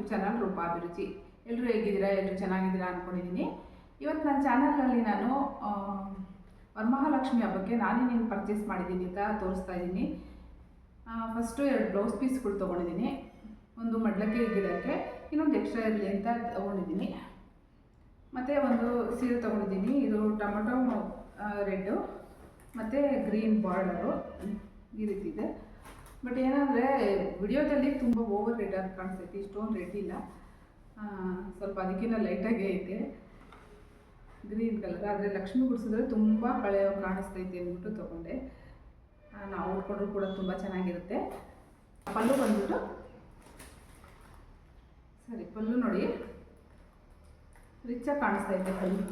YouTube channel ರೂಪಾಭಿರುಚಿ ಎಲ್ಲರೂ ಹೇಗಿದ್ದೀರಾ? ಎಲ್ಲರೂ ಚೆನ್ನಾಗಿದ್ದೀರಾ ಅಂದ್ಕೊಂಡಿದ್ದೀನಿ ಇವತ್ತು ನನ್ನ ಚಾನಲ್ನಲ್ಲಿ ನಾನು ವರಮಹಾಲಕ್ಷ್ಮಿ ಹಬ್ಬಕ್ಕೆ ನಾನೇ ನೀನು ಪರ್ಚೇಸ್ ಮಾಡಿದ್ದೀನಿ ಅಂತ ತೋರಿಸ್ತಾ ಇದ್ದೀನಿ. ಫಸ್ಟು ಎರಡು ಬ್ಲೌಸ್ ಪೀಸ್ಗಳು ತೊಗೊಂಡಿದ್ದೀನಿ. ಒಂದು ಮಡ್ಲಕ್ಕೆ ಗಿಡಕ್ಕೆ ಇನ್ನೊಂದು ಎಕ್ಸ್ಟ್ರಾ ಇರಲಿ ಅಂತ ತೊಗೊಂಡಿದ್ದೀನಿ. ಮತ್ತು ಒಂದು ಸೀರೆ ತೊಗೊಂಡಿದ್ದೀನಿ. ಇದು ಟೊಮೊಟೊ ರೆಡ್ಡು, ಮತ್ತು ಗ್ರೀನ್ ಬಾರ್ಡರು ಈ ರೀತಿ ಇದೆ. ಬಟ್ ಏನಂದರೆ ವಿಡಿಯೋದಲ್ಲಿ ತುಂಬ ಓವರ್ ರೆಡ್ ಆಗಿ ಕಾಣಿಸ್ತೈತಿ, ಇಷ್ಟೊಂದು ರೆಡ್ ಇಲ್ಲ. ಸ್ವಲ್ಪ ಅದಕ್ಕಿಂತ ಲೈಟಾಗೇ ಐತೆ. ಗ್ರೀನ್ ಕಲರ್ ಆದರೆ ಲಕ್ಷ್ಮಿ ಗುಡಿಸಿದ್ರೆ ತುಂಬ ಕಳೆ ಕಾಣಿಸ್ತೈತಿ ಅಂದ್ಬಿಟ್ಟು ತೊಗೊಂಡೆ. ನಾವು ಉಟ್ಕೊಂಡ್ರು ಕೂಡ ತುಂಬ ಚೆನ್ನಾಗಿರುತ್ತೆ. ಪಲ್ಲು ಬಂದ್ಬಿಟ್ಟು ಸರಿ, ಪಲ್ಲು ನೋಡಿ. ರಿಚ್ಚಾಗಿ ಕಾಣಿಸ್ತಾ ಇದೆ ಪಲ್ಲು.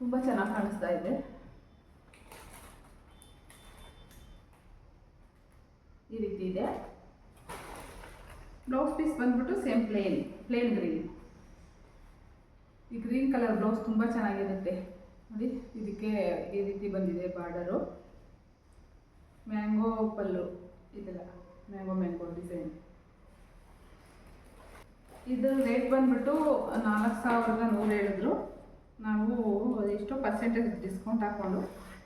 ತುಂಬ ಚೆನ್ನಾಗಿ ಕಾಣಿಸ್ತಾ ಇದೆ. ಈ ರೀತಿ ಇದೆ. ಬ್ಲೌಸ್ ಪೀಸ್ ಬಂದ್ಬಿಟ್ಟು ಸೇಮ್ ಪ್ಲೇನ್ ಪ್ಲೇನ್ ಗ್ರೀನ್ ಈ ಗ್ರೀನ್ ಕಲರ್ ಬ್ಲೌಸ್ ತುಂಬ ಚೆನ್ನಾಗಿರುತ್ತೆ. ನೋಡಿ, ಇದಕ್ಕೆ ಈ ರೀತಿ ಬಂದಿದೆ ಬಾರ್ಡರು ಮ್ಯಾಂಗೋ ಪಲ್ಲು, ಇದೆಲ್ಲ. ಮ್ಯಾಂಗೋ ಮ್ಯಾಂಗೋ ಡಿಸೈನ್ ಇದು ರೇಟ್ ಬಂದ್ಬಿಟ್ಟು ನಾಲ್ಕು ಸಾವಿರದ ನೂರು ಹೇಳಿದ್ರು. ನಾವು ಎಷ್ಟೋ ಪರ್ಸೆಂಟೇಜ್ ಡಿಸ್ಕೌಂಟ್ ಹಾಕ್ಕೊಂಡು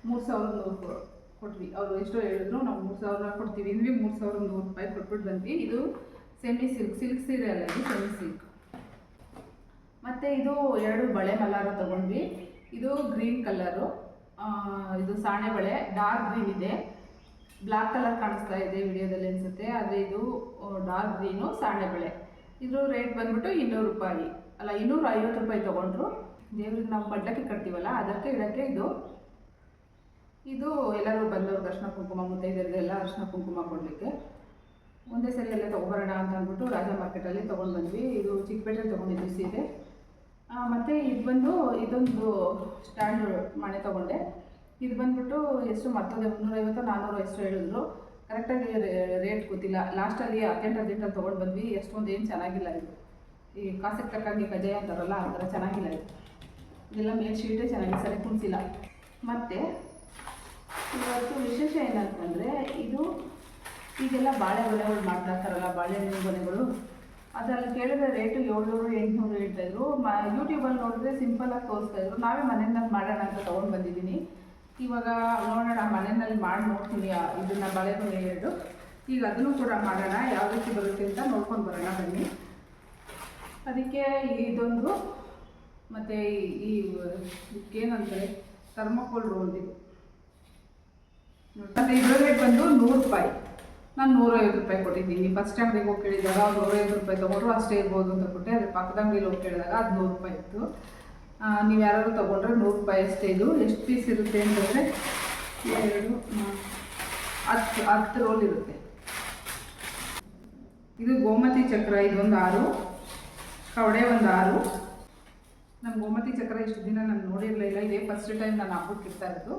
ಮೂರು ಸಾವಿರದ ನೂರು ಕೊಟ್ವಿ ಅವರು ಎಷ್ಟೋ ಹೇಳಿದ್ರು, ನಾವು ಮೂರು ಸಾವಿರ ಕೊಡ್ತೀವಿ. ಅಂದ್ವಿ ಮೂರು ಸಾವಿರ ನೂರು ರೂಪಾಯಿ ಕೊಟ್ಬಿಟ್ಟು ಬಂದ್ವಿ. ಇದು ಸೆಮಿ ಸಿಲ್ಕ್ ಸಿಲ್ಕ್ ಸೀರೆ ಅಲ್ಲ ಇದು ಸೆಮಿ ಸಿಲ್ಕ್ ಮತ್ತು ಇದು ಎರಡು ಬಳೆ ಮಲಾರ ತಗೊಂಡ್ವಿ. ಇದು ಗ್ರೀನ್ ಕಲರು ಇದು ಸಾಣೆ ಬಳೆ. ಡಾರ್ಕ್ ಗ್ರೀನ್ ಇದೆ. ಬ್ಲ್ಯಾಕ್ ಕಲರ್ ಕಾಣಿಸ್ತಾ ಇದೆ ವಿಡಿಯೋದಲ್ಲಿ ಅನಿಸುತ್ತೆ. ಆದರೆ ಇದು ಡಾರ್ಕ್ ಗ್ರೀನು ಸಾಣೆ ಬಳೆ. ಇದ್ರ ರೇಟ್ ಬಂದ್ಬಿಟ್ಟು ಇನ್ನೂರು ರೂಪಾಯಿ. ಅಲ್ಲ, ಇನ್ನೂರ ಐವತ್ತು ರೂಪಾಯಿ ತೊಗೊಂಡ್ರು. ದೇವ್ರಿಗೆ ನಾವು ಮಡ್ಲಕ್ಕೆ ಕಟ್ತೀವಲ್ಲ, ಅದಕ್ಕೆ ಇಡಕ್ಕೆ ಇದು ಇದು ಎಲ್ಲರೂ ಬಂದವ್ರಿಗೆ ಅರ್ಶಿನ ಕುಂಕುಮ ಮುತ್ತೈದರಿಗೆಲ್ಲ ಅರ್ಶಿನ ಕುಂಕುಮ ಕೊಡಲಿಕ್ಕೆ. ಒಂದೇ ಸರಿ ಎಲ್ಲ ತೊಗೊಬರೋಣ ಅಂತ ಅಂದ್ಬಿಟ್ಟು ರಾಜ ಮಾರ್ಕೆಟಲ್ಲಿ ತೊಗೊಂಡು ಬಂದ್ವಿ. ಇದು ಚಿಕ್ಕಪೇಟೆಯಲ್ಲಿ ತೊಗೊಂಡಿದ್ವಿ ಸೀರೆ ಮತ್ತು ಇದು ಬಂದು ಇದೊಂದು ಸ್ಟ್ಯಾಂಡ್ ಮನೆ ತೊಗೊಂಡೆ. ಇದು ಬಂದ್ಬಿಟ್ಟು ಎಷ್ಟು ಮತ್ತೊಂದು ಮುನ್ನೂರೈವತ್ತು ನಾನ್ನೂರು ಎಷ್ಟು ಹೇಳಿದ್ರು. ಕರೆಕ್ಟಾಗಿ ರೇಟ್ ಗೊತ್ತಿಲ್ಲ. ಲಾಸ್ಟಲ್ಲಿ ಅರ್ಜೆಂಟ್ ಅರ್ಜೆಂಟಲ್ಲಿ ತೊಗೊಂಡು ಬಂದ್ವಿ. ಎಷ್ಟೊಂದು ಏನು ಚೆನ್ನಾಗಿಲ್ಲ ಇದು. ಈ ಕಾಸಿಗೆ ತಕ್ಕಂಗೆ ಕಜಾಯ ಅಂತಾರಲ್ಲ, ಆ ಥರ ಚೆನ್ನಾಗಿಲ್ಲ ಇದು. ಇದೆಲ್ಲ ಮೇಲ್ ಶೀಟೇ ಚೆನ್ನಾಗಿ ಸರಿ ಕುಣಿಸಿಲ್ಲ ಮತ್ತು ಇವತ್ತು ವಿಶೇಷ ಏನಂತಂದರೆ ಇದು ಈಗೆಲ್ಲ ಬಾಳೆ ಗೊನೆಗಳು ಮಾಡ್ತಾ ಇರ್ತಾರಲ್ಲ ಬಾಳೆಹಣ್ಣಿನ ಗೊನೆಗಳು ಅದರಲ್ಲಿ ಕೇಳಿದ್ರೆ ರೇಟು ಏಳ್ನೂರು, ಎಂಟುನೂರು ಹೇಳ್ತಾಯಿದ್ರು ಮ ಯೂಟ್ಯೂಬಲ್ಲಿ ನೋಡಿದ್ರೆ ಸಿಂಪಲಾಗಿ ತೋರಿಸ್ತಾಯಿದ್ರು ನಾವೇ ಮನೆಯಲ್ಲಿ ಮಾಡೋಣ ಅಂತ ತೊಗೊಂಡು ಬಂದಿದ್ದೀನಿ. ಇವಾಗ ನೋಡೋಣ ಮನೆಯಲ್ಲಿ ಮಾಡಿ ನೋಡ್ತೀನಿ ಇದನ್ನು ಬಾಳೆ ಬಾಳೆಗೊನೆ ಎರಡು. ಈಗ ಅದನ್ನು ಕೂಡ ಮಾಡೋಣ, ಯಾವ ರೀತಿ ಬರುತ್ತೆ ಅಂತ ನೋಡ್ಕೊಂಡು ಬರೋಣ ಬನ್ನಿ. ಅದಕ್ಕೆ ಇದೊಂದು, ಮತ್ತು ಈ ಏನಂತಾರೆ ಥರ್ಮಕೋಲ್ ರೋಲ್ ಇದು. ಮತ್ತು ಇದ್ರ ಬಂದು ನೂರು ರೂಪಾಯಿ. ನಾನು ನೂರೈವತ್ತು ರೂಪಾಯಿ ಕೊಟ್ಟಿದ್ದೀನಿ. ಫಸ್ಟ್ ಅಂಗಡಿಗೆ ಹೋಗಿ ಕೇಳಿದಾಗ ಅವ್ರು ನೂರೈವತ್ತು ರೂಪಾಯಿ ತೊಗೊಂಡ್ರು, ಅಷ್ಟೇ ಇರ್ಬೋದು ಅಂತ ಕೊಟ್ಟೆ. ಅದ್ರ ಪಕ್ಕದ ಅಂಗಡಿಲಿ ಹೋಗಿ ಕೇಳಿದಾಗ ಅದು ನೂರು ರೂಪಾಯಿ ಇತ್ತು. ನೀವು ಯಾರಾದ್ರು ತೊಗೊಂಡ್ರೆ ನೂರು ರೂಪಾಯಿ ಅಷ್ಟೇ ಇದು. ಎಷ್ಟು ಪೀಸ್ ಇರುತ್ತೆ ಅಂತಂದರೆ ಎರಡು ಹತ್ತು ಹತ್ತು ರೋಲ್ ಇರುತ್ತೆ. ಇದು ಗೋಮತಿ ಚಕ್ರ, ಇದೊಂದು ಆರು. ಕವಡೆ ಒಂದು ಆರು. ನಾನು ಗೋಮತಿ ಚಕ್ರ ಇಷ್ಟು ದಿನ ನಾನು ನೋಡಿರಲಿಲ್ಲ ಇದೇ ಫಸ್ಟ್ ಟೈಮ್ ನಾನು ಹಬ್ಬಕ್ಕೆ ಇರೋದು.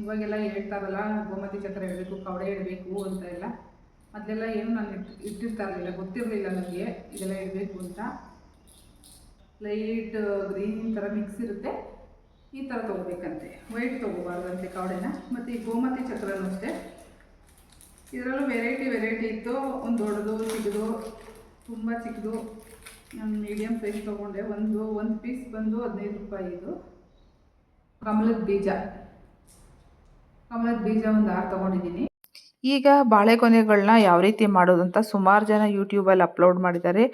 ಇವಾಗೆಲ್ಲ ಹೇಳ್ತಾರಲ್ಲ, ಗೋಮತಿ ಚಕ್ರ ಹೇಳಬೇಕು, ಕವಡೆ ಇಡಬೇಕು ಅಂತ ಎಲ್ಲ. ಅದೆಲ್ಲ ಏನು ನಾನು ಇಟ್ಟು ಇಟ್ಟಿರ್ತಾ ಗೊತ್ತಿರಲಿಲ್ಲ ನನಗೆ ಇದೆಲ್ಲ ಇಡಬೇಕು ಅಂತ. ಲೈಟ್, ಗ್ರೀನ್ ಥರ ಮಿಕ್ಸ್ ಇರುತ್ತೆ. ಈ ಥರ ತೊಗೋಬೇಕಂತೆ. ವೈಟ್ ತೊಗೋಬಾರ್ದಂತೆ ಕವಡೆನ. ಮತ್ತು ಈ ಗೋಮತಿ ಚಕ್ರನೂ ಅಷ್ಟೇ. ಇದರಲ್ಲೂ ವೆರೈಟಿ ವೆರೈಟಿ ಇತ್ತು. ಒಂದು ದೊಡ್ಡದು, ಚಿಕ್ಕದು, ತುಂಬ ಚಿಕ್ಕದು. ನಾನು ಮೀಡಿಯಮ್ ಸೈಜ್ ತೊಗೊಂಡೆ. ಒಂದು ಒಂದು ಪೀಸ್ ಬಂದು ಹದಿನೈದು ರೂಪಾಯಿ ಇದು. ಕಮಲದ ಬೀಜ. ಕಮಲದ ಬೀಜ ಒಂದು ಆರು ತೊಗೊಂಡಿದ್ದೀನಿ. ಈಗ ಬಾಳೆಕೊನೆಗಳನ್ನ ಯಾವ ರೀತಿ ಮಾಡೋದು ಅಂತ ಸುಮಾರು ಜನ ಯೂಟ್ಯೂಬಲ್ಲಿ ಅಪ್ಲೋಡ್ ಮಾಡಿದ್ದಾರೆ.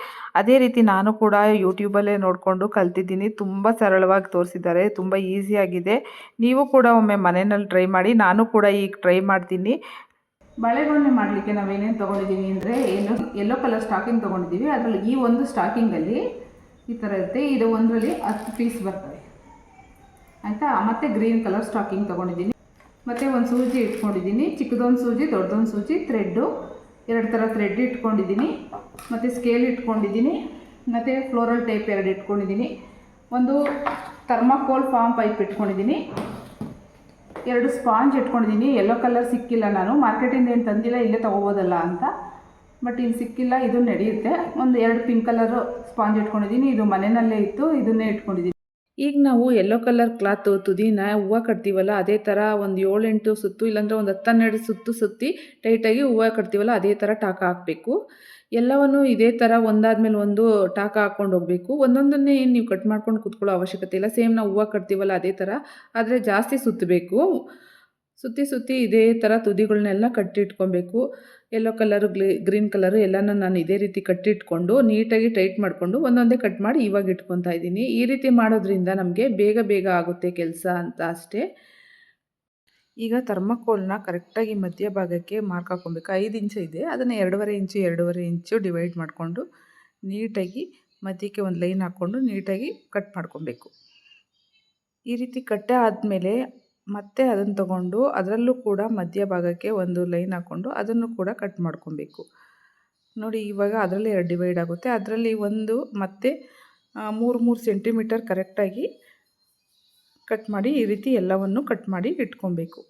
ಅದೇ ರೀತಿ ನಾನು ಕೂಡ ಯೂಟ್ಯೂಬಲ್ಲೇ ನೋಡಿಕೊಂಡು ಕಲ್ತಿದ್ದೀನಿ. ತುಂಬ ಸರಳವಾಗಿ ತೋರಿಸಿದ್ದಾರೆ. ತುಂಬ ಈಸಿಯಾಗಿದೆ ನೀವು ಕೂಡ ಒಮ್ಮೆ ಮನೆಯಲ್ಲಿ ಟ್ರೈ ಮಾಡಿ. ನಾನು ಕೂಡ ಈಗ ಟ್ರೈ ಮಾಡ್ತೀನಿ. ಬಾಳೆಗೊನೆ ಮಾಡಲಿಕ್ಕೆ ನಾವೇನೇನು ತೊಗೊಂಡಿದ್ದೀವಿ ಅಂದರೆ ಏನು ಎಲ್ಲೋ ಕಲರ್ ಸ್ಟಾಕಿಂಗ್ ತೊಗೊಂಡಿದ್ದೀವಿ ಅದರಲ್ಲಿ ಈ ಒಂದು ಸ್ಟಾಕಿಂಗಲ್ಲಿ ಈ ಥರ ಇರುತ್ತೆ. ಇದು ಒಂದರಲ್ಲಿ ಹತ್ತು ಪೀಸ್ ಬರ್ತವೆ ಆಯಿತಾ? ಮತ್ತು ಗ್ರೀನ್ ಕಲರ್ ಸ್ಟಾಕಿಂಗ್ ತೊಗೊಂಡಿದ್ದೀನಿ ಮತ್ತು ಒಂದು ಸೂಜಿ ಇಟ್ಕೊಂಡಿದ್ದೀನಿ. ಚಿಕ್ಕದೊಂದು ಸೂಜಿ, ದೊಡ್ಡದೊಂದು ಸೂಜಿ ಥ್ರೆಡ್ಡು ಎರಡು ಥರ ಥ್ರೆಡ್ ಇಟ್ಕೊಂಡಿದ್ದೀನಿ. ಮತ್ತು ಸ್ಕೇಲ್ ಇಟ್ಕೊಂಡಿದ್ದೀನಿ. ಮತ್ತು ಫ್ಲೋರಲ್ ಟೇಪ್ ಎರಡು ಇಟ್ಕೊಂಡಿದ್ದೀನಿ. ಒಂದು ಥರ್ಮಾಕೋಲ್ ಫಾಮ್ ಪೈಪ್ ಇಟ್ಕೊಂಡಿದ್ದೀನಿ. ಎರಡು ಸ್ಪಾಂಜ್ ಇಟ್ಕೊಂಡಿದ್ದೀನಿ. ಯೆಲ್ಲೋ ಕಲರ್ ಸಿಕ್ಕಿಲ್ಲ ನಾನು. ಮಾರ್ಕೆಟಿಂದ ಏನು ತಂದಿಲ್ಲ, ಇಲ್ಲೇ ತೊಗೋಬೋದಲ್ಲ ಅಂತ. ಬಟ್ ಇಲ್ಲಿ ಸಿಕ್ಕಿಲ್ಲ ಇದು ನಡೆಯುತ್ತೆ. ಒಂದು ಎರಡು ಪಿಂಕ್ ಕಲರು ಸ್ಪಾಂಜ್ ಇಟ್ಕೊಂಡಿದ್ದೀನಿ. ಇದು ಮನೆಯಲ್ಲೇ ಇತ್ತು, ಇದನ್ನೇ ಇಟ್ಕೊಂಡಿದ್ದೀನಿ. ಈಗ ನಾವು ಯೆಲ್ಲೋ ಕಲರ್ ಕ್ಲಾತು ತುದಿನ ಹೂವು ಕಟ್ತೀವಲ್ಲ, ಅದೇ ಥರ ಒಂದು ಏಳೆಂಟು ಸುತ್ತು, ಇಲ್ಲಾಂದರೆ ಒಂದು ಹತ್ತು ಹನ್ನೆರಡು ಸುತ್ತು ಸುತ್ತಿ ಟೈಟಾಗಿ ಹೂವು ಕಟ್ತೀವಲ್ಲ, ಅದೇ ಥರ ಟಾಕ ಹಾಕಬೇಕು. ಎಲ್ಲವನ್ನು ಇದೇ ಥರ ಒಂದಾದ್ಮೇಲೆ ಒಂದು ಟಾಕ ಹಾಕ್ಕೊಂಡು ಹೋಗಬೇಕು. ಒಂದೊಂದನ್ನೇ ಏನು ನೀವು ಕಟ್ ಮಾಡ್ಕೊಂಡು ಕೂತ್ಕೊಳ್ಳೋ ಅವಶ್ಯಕತೆ ಇಲ್ಲ. ಸೇಮ್ ನಾವು ಹೂವು ಕಟ್ತೀವಲ್ಲ, ಅದೇ ಥರ ಆದರೆ ಜಾಸ್ತಿ ಸುತ್ತಬೇಕು ಸುತ್ತಿ ಸುತ್ತಿ ಇದೇ ಥರ ತುದಿಗಳನ್ನೆಲ್ಲ ಕಟ್ಟಿಟ್ಕೊಬೇಕು. ಯೆಲ್ಲೋ ಕಲರು ಗ್ಲೀ ಗ್ರೀನ್ ಕಲರು ಎಲ್ಲನೂ ನಾನು ಇದೇ ರೀತಿ ಕಟ್ಟಿಟ್ಕೊಂಡು ನೀಟಾಗಿ ಟೈಟ್ ಮಾಡಿಕೊಂಡು ಒಂದೊಂದೇ ಕಟ್ ಮಾಡಿ ಇವಾಗ ಇಟ್ಕೊತಾ ಇದ್ದೀನಿ. ಈ ರೀತಿ ಮಾಡೋದ್ರಿಂದ ನಮಗೆ ಬೇಗ ಬೇಗ ಆಗುತ್ತೆ ಕೆಲಸ ಅಂತ ಅಷ್ಟೇ. ಈಗ ಥರ್ಮಕೋಲ್ನ ಕರೆಕ್ಟಾಗಿ ಮಧ್ಯ ಭಾಗಕ್ಕೆ ಮಾರ್ಕ್ ಹಾಕೊಬೇಕು ಐದು ಇಂಚು ಇದೆ. ಅದನ್ನು ಎರಡೂವರೆ ಇಂಚು ಎರಡೂವರೆ ಇಂಚು ಡಿವೈಡ್ ಮಾಡಿಕೊಂಡು ನೀಟಾಗಿ ಮಧ್ಯಕ್ಕೆ ಒಂದು ಲೈನ್ ಹಾಕ್ಕೊಂಡು ನೀಟಾಗಿ ಕಟ್ ಮಾಡ್ಕೊಬೇಕು. ಈ ರೀತಿ ಕಟ್ಟೆ ಆದಮೇಲೆ ಮತ್ತೆ ಅದನ್ನು ತಗೊಂಡು ಅದರಲ್ಲೂ ಕೂಡ ಮಧ್ಯಭಾಗಕ್ಕೆ ಒಂದು ಲೈನ್ ಹಾಕ್ಕೊಂಡು ಅದನ್ನು ಕೂಡ ಕಟ್ ಮಾಡ್ಕೊಬೇಕು. ನೋಡಿ, ಇವಾಗ ಅದರಲ್ಲಿ ಎರಡು ಡಿವೈಡ್ ಆಗುತ್ತೆ. ಅದರಲ್ಲಿ ಒಂದು ಮತ್ತೆ ಮೂರು ಮೂರು ಸೆಂಟಿಮೀಟರ್ ಕರೆಕ್ಟಾಗಿ ಕಟ್ ಮಾಡಿ ಈ ರೀತಿ ಎಲ್ಲವನ್ನು ಕಟ್ ಮಾಡಿ ಇಟ್ಕೊಬೇಕು.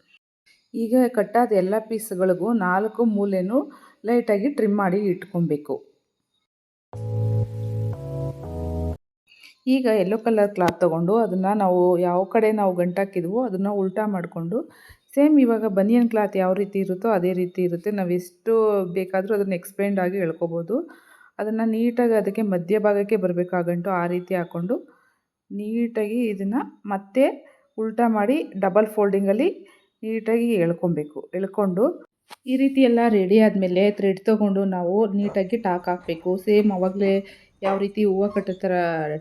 ಈಗ ಕಟ್ಟಾದ ಎಲ್ಲ ಪೀಸ್ಗಳಿಗೂ ನಾಲ್ಕು ಮೂಲೆಯೂ ಲೈಟಾಗಿ ಟ್ರಿಮ್ ಮಾಡಿ ಇಟ್ಕೊಬೇಕು. ಈಗ ಯೆಲ್ಲೋ ಕಲರ್ ಕ್ಲಾತ್ ತೊಗೊಂಡು ಅದನ್ನು ನಾವು ಯಾವ ಕಡೆ ನಾವು ಗಂಟಾಕಿದ್ವೋ ಅದನ್ನು ಉಲ್ಟಾ ಮಾಡಿಕೊಂಡು ಸೇಮ್ ಇವಾಗ ಬನಿಯನ್ ಕ್ಲಾತ್ ಯಾವ ರೀತಿ ಇರುತ್ತೋ ಅದೇ ರೀತಿ ಇರುತ್ತೆ. ನಾವು ಎಷ್ಟು ಬೇಕಾದರೂ ಅದನ್ನು ಎಕ್ಸ್ಪೆಂಡ್ ಆಗಿ ಎಳ್ಕೊಬೋದು. ಅದನ್ನು ನೀಟಾಗಿ ಅದಕ್ಕೆ ಮಧ್ಯಭಾಗಕ್ಕೆ ಬರಬೇಕಾಗಂಟು ಆ ರೀತಿ ಹಾಕ್ಕೊಂಡು ನೀಟಾಗಿ ಇದನ್ನು ಮತ್ತೆ ಉಲ್ಟಾ ಮಾಡಿ ಡಬಲ್ ಫೋಲ್ಡಿಂಗಲ್ಲಿ ನೀಟಾಗಿ ಎಳ್ಕೊಬೇಕು. ಎಳ್ಕೊಂಡು ಈ ರೀತಿ ಎಲ್ಲ ರೆಡಿ ಆದಮೇಲೆ ಥ್ರೆಡ್ ತೊಗೊಂಡು ನಾವು ನೀಟಾಗಿ ಟಾಕ್ ಹಾಕಬೇಕು. ಸೇಮ್ ಅವಾಗಲೇ ಯಾವ ರೀತಿ ಹೂವು ಕಟ್ಟೋ ಥರ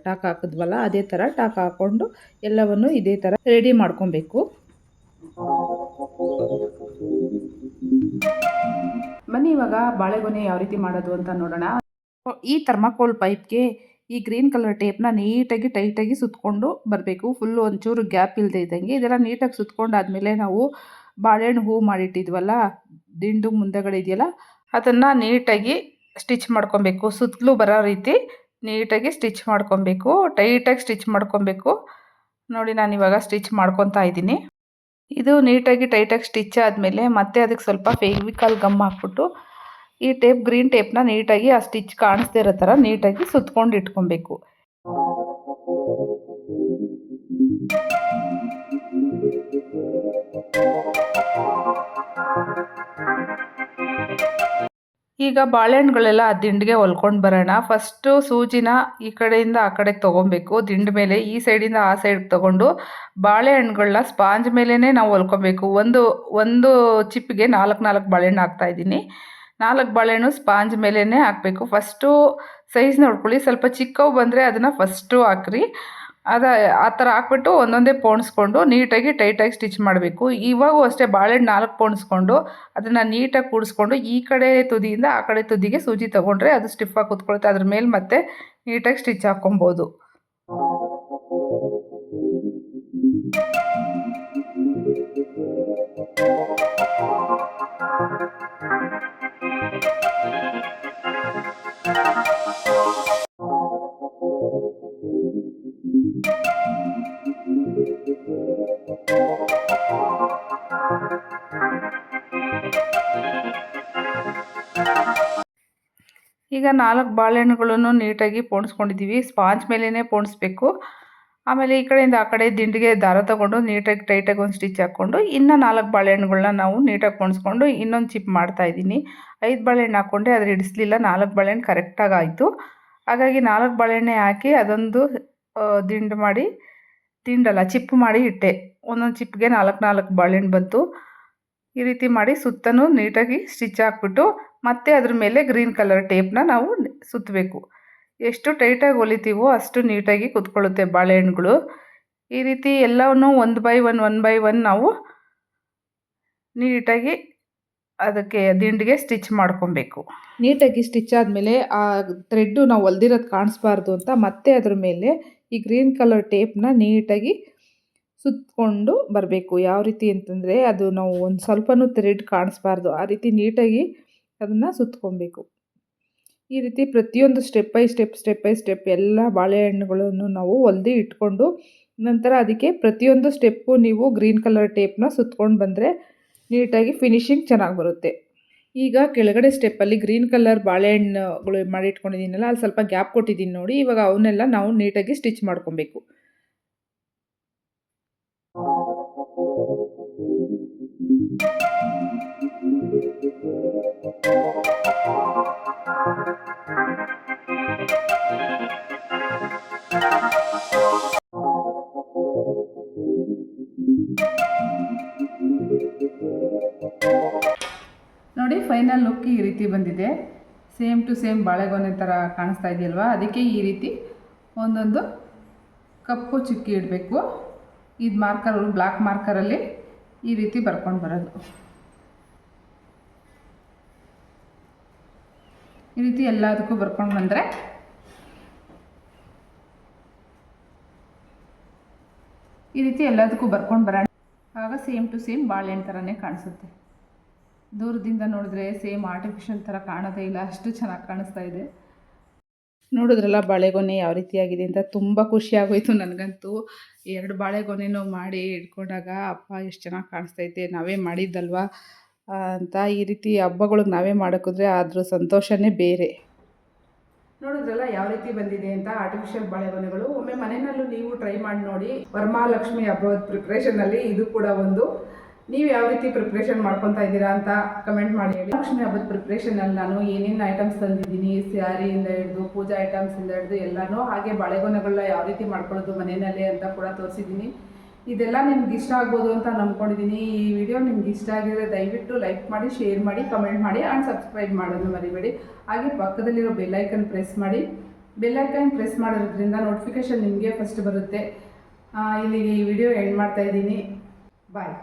ಟಾಕ್ ಹಾಕಿದ್ವಲ್ಲ, ಅದೇ ಥರ ಟಾಕ್ ಹಾಕ್ಕೊಂಡು ಎಲ್ಲವನ್ನು ಇದೇ ಥರ ರೆಡಿ ಮಾಡ್ಕೊಬೇಕು. ಬನ್ನಿ, ಇವಾಗ ಬಾಳೆಗೊನೆ ಯಾವ ರೀತಿ ಮಾಡೋದು ಅಂತ ನೋಡೋಣ. ಈ ಥರ್ಮಾಕೋಲ್ ಪೈಪ್ಗೆ ಈ ಗ್ರೀನ್ ಕಲರ್ ಟೇಪ್ನ ನೀಟಾಗಿ, ಟೈಟಾಗಿ ಸುತ್ತಕೊಂಡು ಬರಬೇಕು. ಫುಲ್ಲು ಒಂಚೂರು ಗ್ಯಾಪ್ ಇಲ್ಲದೆ ಇದ್ದಂಗೆ. ಇದೆಲ್ಲ ನೀಟಾಗಿ ಸುತ್ಕೊಂಡಾದ್ಮೇಲೆ ನಾವು ಬಾಳೆಹಣ್ಣು ಹೂವು ಮಾಡಿಟ್ಟಿದ್ವಲ್ಲ, ದಿಂಡು ಮುಂದೆಗಳಿದೆಯಲ್ಲ ಅದನ್ನು ನೀಟಾಗಿ ಸ್ಟಿಚ್ ಮಾಡ್ಕೊಬೇಕು. ಸುತ್ತಲೂ ಬರೋ ರೀತಿ ನೀಟಾಗಿ ಸ್ಟಿಚ್ ಮಾಡ್ಕೊಬೇಕು. ಟೈಟಾಗಿ ಸ್ಟಿಚ್ ಮಾಡ್ಕೊಬೇಕು. ನೋಡಿ ನಾನು ಇವಾಗ ಸ್ಟಿಚ್ ಮಾಡ್ಕೊತಾ ಇದ್ದೀನಿ. ಇದು ನೀಟಾಗಿ ಟೈಟಾಗಿ ಸ್ಟಿಚ್ ಆದಮೇಲೆ ಮತ್ತೆ ಅದಕ್ಕೆ ಸ್ವಲ್ಪ ಫೇವಿಕಾಲ್ ಗಮ್ ಹಾಕ್ಬಿಟ್ಟು ಈ ಟೇಪ್ ಗ್ರೀನ್ ಟೇಪ್ನ ನೀಟಾಗಿ ಆ ಸ್ಟಿಚ್ ಕಾಣಿಸ್ದೇ ಇರೋ ಥರ ನೀಟಾಗಿ ಸುತ್ಕೊಂಡು ಇಟ್ಕೊಬೇಕು. ಈಗ ಬಾಳೆಹಣ್ಣುಗಳೆಲ್ಲ ಆ ದಿಂಡಿಗೆ ಹೊಲ್ಕೊಂಡು ಬರೋಣ. ಫಸ್ಟು ಸೂಜಿನ ಈ ಕಡೆಯಿಂದ ಆ ಕಡೆಗೆ ತೊಗೊಬೇಕು. ದಿಂಡ ಮೇಲೆ ಈ ಸೈಡಿಂದ ಆ ಸೈಡ್ ತೊಗೊಂಡು ಬಾಳೆಹಣ್ಣುಗಳನ್ನ ಸ್ಪಾಂಜ್ ಮೇಲೇ ನಾವು ಹೊಲ್ಕೊಬೇಕು. ಒಂದು ಒಂದು ಚಿಪ್ಪಿಗೆ ನಾಲ್ಕು ನಾಲ್ಕು ಬಾಳೆಹಣ್ಣು ಹಾಕ್ತಾಯಿದ್ದೀನಿ ನಾಲ್ಕು ಬಾಳೆಹಣ್ಣು ಸ್ಪಾಂಜ್ ಮೇಲೇ ಹಾಕಬೇಕು. ಫಸ್ಟು ಸೈಜ್ ನೋಡ್ಕೊಳ್ಳಿ. ಸ್ವಲ್ಪ ಚಿಕ್ಕವು ಬಂದರೆ ಅದನ್ನು ಫಸ್ಟು ಹಾಕ್ರಿ. ಅದ ಆ ಥರ ಹಾಕ್ಬಿಟ್ಟು ಒಂದೊಂದೇ ಪೋಣಿಸ್ಕೊಂಡು ನೀಟಾಗಿ ಟೈಟಾಗಿ ಸ್ಟಿಚ್ ಮಾಡಬೇಕು. ಇವಾಗೂ ಅಷ್ಟೇ ಬಾಳೆಹಣ್ಣು ನಾಲ್ಕು ಪೋಣಿಸ್ಕೊಂಡು ಅದನ್ನು ನೀಟಾಗಿ ಕೂಡಿಸ್ಕೊಂಡು ಈ ಕಡೆ ತುದಿಯಿಂದ ಆ ಕಡೆ ತುದಿಗೆ ಸೂಜಿ ತೊಗೊಂಡ್ರೆ ಅದು ಸ್ಟಿಫಾಗಿ ಕೂತ್ಕೊಳುತ್ತೆ. ಅದ್ರ ಮೇಲೆ ಮತ್ತೆ ನೀಟಾಗಿ ಸ್ಟಿಚ್ ಹಾಕ್ಕೊಬೋದು. ಈಗ ನಾಲ್ಕು ಬಾಳೆಹಣ್ಣುಗಳನ್ನು ನೀಟಾಗಿ ಪೋಣಿಸ್ಕೊಂಡಿದ್ದೀವಿ. ಸ್ಪಾಂಜ್ ಮೇಲೇ ಪೋಣಿಸ್ಬೇಕು. ಆಮೇಲೆ ಈ ಕಡೆಯಿಂದ ಆ ಕಡೆ ದಿಂಡಿಗೆ ದಾರ ತಗೊಂಡು ನೀಟಾಗಿ ಟೈಟಾಗಿ ಒಂದು ಸ್ಟಿಚ್ ಹಾಕ್ಕೊಂಡು ಇನ್ನು ನಾಲ್ಕು ಬಾಳೆಹಣ್ಣುಗಳನ್ನ ನಾವು ನೀಟಾಗಿ ಪೋಣಿಸ್ಕೊಂಡು ಇನ್ನೊಂದು ಚಿಪ್ ಮಾಡ್ತಾಯಿದ್ದೀನಿ ಐದು ಬಾಳೆಹಣ್ಣು ಹಾಕ್ಕೊಂಡೆ ಆದರೆ ಹಿಡಿಸ್ಲಿಲ್ಲ. ನಾಲ್ಕು ಬಾಳೆಹಣ್ಣು ಕರೆಕ್ಟಾಗಿ ಆಯಿತು. ಹಾಗಾಗಿ ನಾಲ್ಕು ಬಾಳೆಹಣ್ಣೆ ಹಾಕಿ ಅದೊಂದು ದಿಂಡು ಮಾಡಿ, ದಿಂಡಲ್ಲ ಚಿಪ್ ಮಾಡಿ ಇಟ್ಟೆ. ಒಂದೊಂದು ಚಿಪ್ಗೆ ನಾಲ್ಕು ನಾಲ್ಕು ಬಾಳೆಹಣ್ಣು ಬಂತು. ಈ ರೀತಿ ಮಾಡಿ ಸುತ್ತನೂ ನೀಟಾಗಿ ಸ್ಟಿಚ್ ಹಾಕ್ಬಿಟ್ಟು ಮತ್ತೆ ಅದ್ರ ಮೇಲೆ ಗ್ರೀನ್ ಕಲರ್ ಟೇಪ್ನ ನಾವು ಸುತ್ತಬೇಕು ಎಷ್ಟು ಟೈಟಾಗಿ ಹೊಲಿತೀವೋ ಅಷ್ಟು ನೀಟಾಗಿ ಕುತ್ಕೊಳ್ಳುತ್ತೆ ಬಾಳೆಹಣ್ಣುಗಳು ಈ ರೀತಿ ಎಲ್ಲವನ್ನೂ ಒಂದು by one one by one ನಾವು ನೀಟಾಗಿ ಅದಕ್ಕೆ ದಿಂಡಿಗೆ ಸ್ಟಿಚ್ ಮಾಡ್ಕೊಬೇಕು. ನೀಟಾಗಿ ಸ್ಟಿಚ್ ಆದಮೇಲೆ ಆ ಥ್ರೆಡ್ಡು ನಾವು ಹೊಲ್ದಿರೋದು ಕಾಣಿಸ್ಬಾರ್ದು ಅಂತ ಮತ್ತೆ ಅದ್ರ ಮೇಲೆ ಈ ಗ್ರೀನ್ ಕಲರ್ ಟೇಪ್ನ ನೀಟಾಗಿ ಸುತ್ತಕೊಂಡು ಬರಬೇಕು. ಯಾವ ರೀತಿ ಅಂತಂದರೆ ಅದು ನಾವು ಒಂದು ಸ್ವಲ್ಪನೂ ಥ್ರೆಡ್ ಕಾಣಿಸ್ಬಾರ್ದು. ಆ ರೀತಿ ನೀಟಾಗಿ ಅದನ್ನು ಸುತ್ಕೊಬೇಕು. ಈ ರೀತಿ ಪ್ರತಿಯೊಂದು step by step step by step ಎಲ್ಲ ಬಾಳೆಹಣ್ಣುಗಳನ್ನು ನಾವು ಹೊಲ್ದು ಇಟ್ಕೊಂಡು ನಂತರ ಅದಕ್ಕೆ ಪ್ರತಿಯೊಂದು ಸ್ಟೆಪ್ಪು ನೀವು ಗ್ರೀನ್ ಕಲರ್ ಟೇಪ್ನ ಸುತ್ಕೊಂಡು ಬಂದರೆ ನೀಟಾಗಿ ಫಿನಿಶಿಂಗ್ ಚೆನ್ನಾಗಿ ಬರುತ್ತೆ. ಈಗ ಕೆಳಗಡೆ ಸ್ಟೆಪ್ಪಲ್ಲಿ ಗ್ರೀನ್ ಕಲರ್ ಬಾಳೆಹಣ್ಣುಗಳು ಮಾಡಿ ಇಟ್ಕೊಂಡಿದ್ದೀನಲ್ಲ ಅಲ್ಲಿ ಸ್ವಲ್ಪ ಗ್ಯಾಪ್ ಕೊಟ್ಟಿದ್ದೀನಿ ನೋಡಿ, ಇವಾಗ ಅವನ್ನೆಲ್ಲ ನಾವು ನೀಟಾಗಿ ಸ್ಟಿಚ್ ಮಾಡ್ಕೊಬೇಕು. ನೋಡಿ ಫೈನಲ್ ಲುಕ್ ಈ ರೀತಿ ಬಂದಿದೆ. ಸೇಮ್ ಟು ಸೇಮ್ ಬಾಳೆಗೊನೆ ಥರ ಕಾಣಿಸ್ತಾ ಇದೆಯಲ್ವಾ? ಅದಕ್ಕೆ ಈ ರೀತಿ ಒಂದೊಂದು ಕಪ್ಪು ಚುಕ್ಕಿ ಇಡಬೇಕು. ಇದು ಮಾರ್ಕರ್ ಬ್ಲ್ಯಾಕ್ ಮಾರ್ಕರಲ್ಲಿ ಈ ರೀತಿ ಬರ್ಕೊಂಡು ಬರೋದು. ಈ ರೀತಿ ಎಲ್ಲದಕ್ಕೂ ಬರ್ಕೊಂಡು ಬಂದರೆ ಈ ರೀತಿ ಎಲ್ಲದಕ್ಕೂ ಬರ್ಕೊಂಡು ಬರೋಣ ಆಗ ಸೇಮ್ ಟು ಸೇಮ್ ಬಾಳೆಹಣ್ಣು ಥರನೇ ಕಾಣಿಸುತ್ತೆ. ದೂರದಿಂದ ನೋಡಿದ್ರೆ ಸೇಮ್ ಆರ್ಟಿಫಿಷಿಯಲ್ ಥರ ಕಾಣೋದೇ ಇಲ್ಲ. ಅಷ್ಟು ಚೆನ್ನಾಗಿ ಕಾಣಿಸ್ತಾ ಇದೆ. ನೋಡಿದ್ರಲ್ಲ, ಬಾಳೆಗೊನೆ ಯಾವ ರೀತಿಯಾಗಿದೆ ಅಂತ ತುಂಬ ಖುಷಿ ಆಗೋಯ್ತು ನನಗಂತೂ. ಎರಡು ಬಾಳೆಗೊನೆನೂ ಮಾಡಿ ಇಟ್ಕೊಂಡಾಗ, ಅಪ್ಪ, ಎಷ್ಟು ಚೆನ್ನಾಗಿ ಕಾಣಿಸ್ತೈತೆ, ನಾವೇ ಮಾಡಿದ್ದಲ್ವಾ? ಅಂತ ಈ ರೀತಿ ಹಬ್ಬಗಳಿಗೆ ನಾವೇ ಮಾಡೋಕ್ಕಿದ್ರೆ ಅದ್ರ ಸಂತೋಷನೇ ಬೇರೆ. ನೋಡಿದ್ರಲ್ಲ, ಯಾವ ರೀತಿ ಬಂದಿದೆ ಅಂತ ಆರ್ಟಿಫಿಷಿಯಲ್ ಬಾಳೆಗೊನೆಗಳು. ಒಮ್ಮೆ ಮನೆಯಲ್ಲೂ ನೀವು ಟ್ರೈ ಮಾಡಿ ನೋಡಿ ವರಮಹಾಲಕ್ಷ್ಮಿ ಹಬ್ಬದ ಪ್ರಿಪ್ರೇಷನಲ್ಲಿ ಇದು ಕೂಡ ಒಂದು. ನೀವು ಯಾವ ರೀತಿ ಪ್ರಿಪ್ರೇಷನ್ ಮಾಡ್ಕೊತಾ ಇದ್ದೀರಾ ಅಂತ ಕಮೆಂಟ್ ಮಾಡಿ ಹೇಳಿ. ಲಕ್ಷ್ಮಿ ಹಬ್ಬದ ಪ್ರಿಪ್ರೇಷನಲ್ಲಿ ನಾನು ಏನೇನು ಐಟಮ್ಸ್ ತಂದಿದ್ದೀನಿ, ಸ್ಯಾರಿಯಿಂದ ಹಿಡಿದು, ಪೂಜಾ ಐಟಮ್ಸಿಂದ ಹಿಡಿದು ಎಲ್ಲನೂ ಹಾಗೆ ಬಾಳೆಗೊನೆಗಳನ್ನ ಯಾವ ರೀತಿ ಮಾಡ್ಕೊಳ್ಳೋದು ಮನೆಯಲ್ಲೇ ಅಂತ ಕೂಡ ತೋರಿಸಿದ್ದೀನಿ. ಇದೆಲ್ಲ ನಿಮ್ಗೆ ಇಷ್ಟ ಆಗ್ಬೋದು ಅಂತ ನಂಬ್ಕೊಂಡಿದ್ದೀನಿ. ಈ ವಿಡಿಯೋ ನಿಮ್ಗೆ ಇಷ್ಟ ಆಗಿದ್ರೆ ದಯವಿಟ್ಟು ಲೈಕ್ ಮಾಡಿ ಶೇರ್ ಮಾಡಿ ಕಮೆಂಟ್ ಮಾಡಿ ಆ್ಯಂಡ್ ಸಬ್ಸ್ಕ್ರೈಬ್ ಮಾಡೋದು ಮರಿಬೇಡಿ. ಹಾಗೆ ಪಕ್ಕದಲ್ಲಿರೋ ಬೆಲ್ಲೈಕನ್ ಪ್ರೆಸ್ ಮಾಡಿ. ಬೆಲ್ಲೈಕನ್ ಪ್ರೆಸ್ ಮಾಡೋದ್ರಿಂದ ನೋಟಿಫಿಕೇಶನ್ ನಿಮಗೆ ಫಸ್ಟ್ ಬರುತ್ತೆ. ಇಲ್ಲಿಗೆ ಈ ವಿಡಿಯೋ ಎಂಡ್ ಮಾಡ್ತಾ ಇದ್ದೀನಿ. ಬಾಯ್